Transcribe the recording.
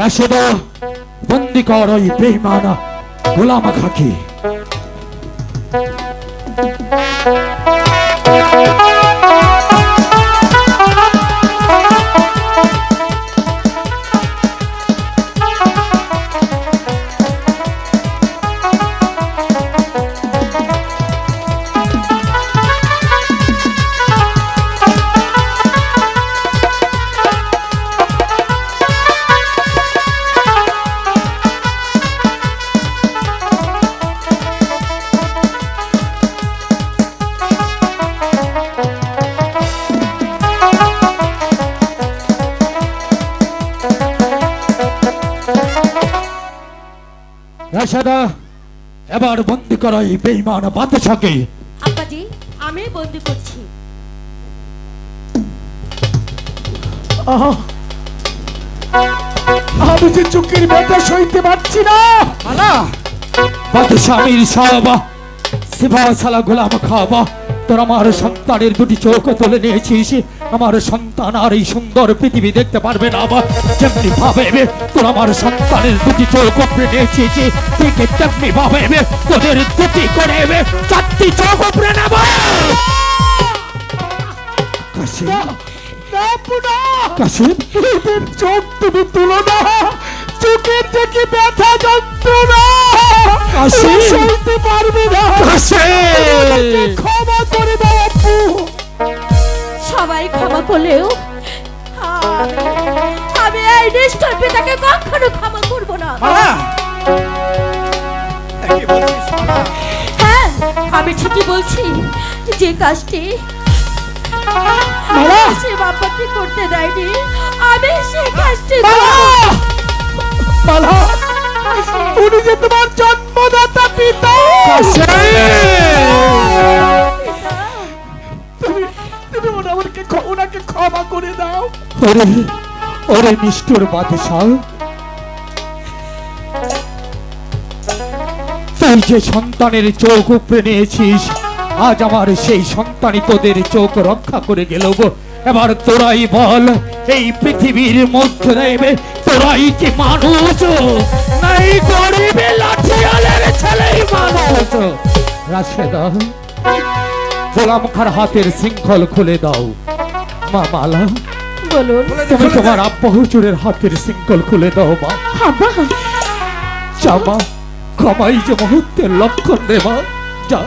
রাশেদা বন্দি কর ওই বেইমানা গোলাম খাকি রাশেদা এবার বন্দি করা এই বেঈমান বাদশাকে। আব্বাজি আমি বন্দি করছি। আহা! আমি যে চুক্তির ব্যথা সইতে পারছি না। বাদশা আমির সাহাবা সিভা সালা গোলাম খাওয়া তোর আমার সন্তানের দুটি চোখ তুলে নিয়েছিস। আমার সন্তান আর এই সুন্দর পৃথিবী দেখতে পারবে না আবার। যেমনি ভাবে তোর আমার সন্তানের দুটি চোখ উপরে নিয়েছিস। ঠিক তেমনি ভাবে তোদের দুটি করে চারটি চোখ উপরে নেব। কাশিম চোখ তুমি তুলো না। চোখের থেকে ব্যথা যন্ত্রণা। তুমি সইতে পারবে না। কাশিম ক্ষমা করে দাও আপু। সবাই ক্ষমা করলেও আমি- এই নিষ্ঠুর পিতাকে কখনো ক্ষমা করব না। হ্যাঁ আমি ঠিকই বলছি। যে কাজটি! সে বাবাকে করতে দেয়নি আমি সেই কাজটি। মালা উনি যে তোমার জন্মদাতা পিতা। তুমি ওনাকে ওরে ওরে নিষ্ঠুর বাদশাহ। তুই যে সন্তানের চোখ উপরে নিয়েছিস, আজ আমার সেই সন্তানই তোদের চোখ রক্ষা করে গেল গো। এবার তোরাই বল, এই পৃথিবীর মধ্যে তোরাই কি মানুষ? নাই রাশেদা গোলাম খার হাতের শৃঙ্খল খুলে দাও মা মালা। বলুন। তুমি তোমার আব্বা হুজুরের হাতের শৃঙ্খল খুলে দাও মা। আব্বা। কমাই যে মুহূর্তের লক্ষণ রে মা। যা।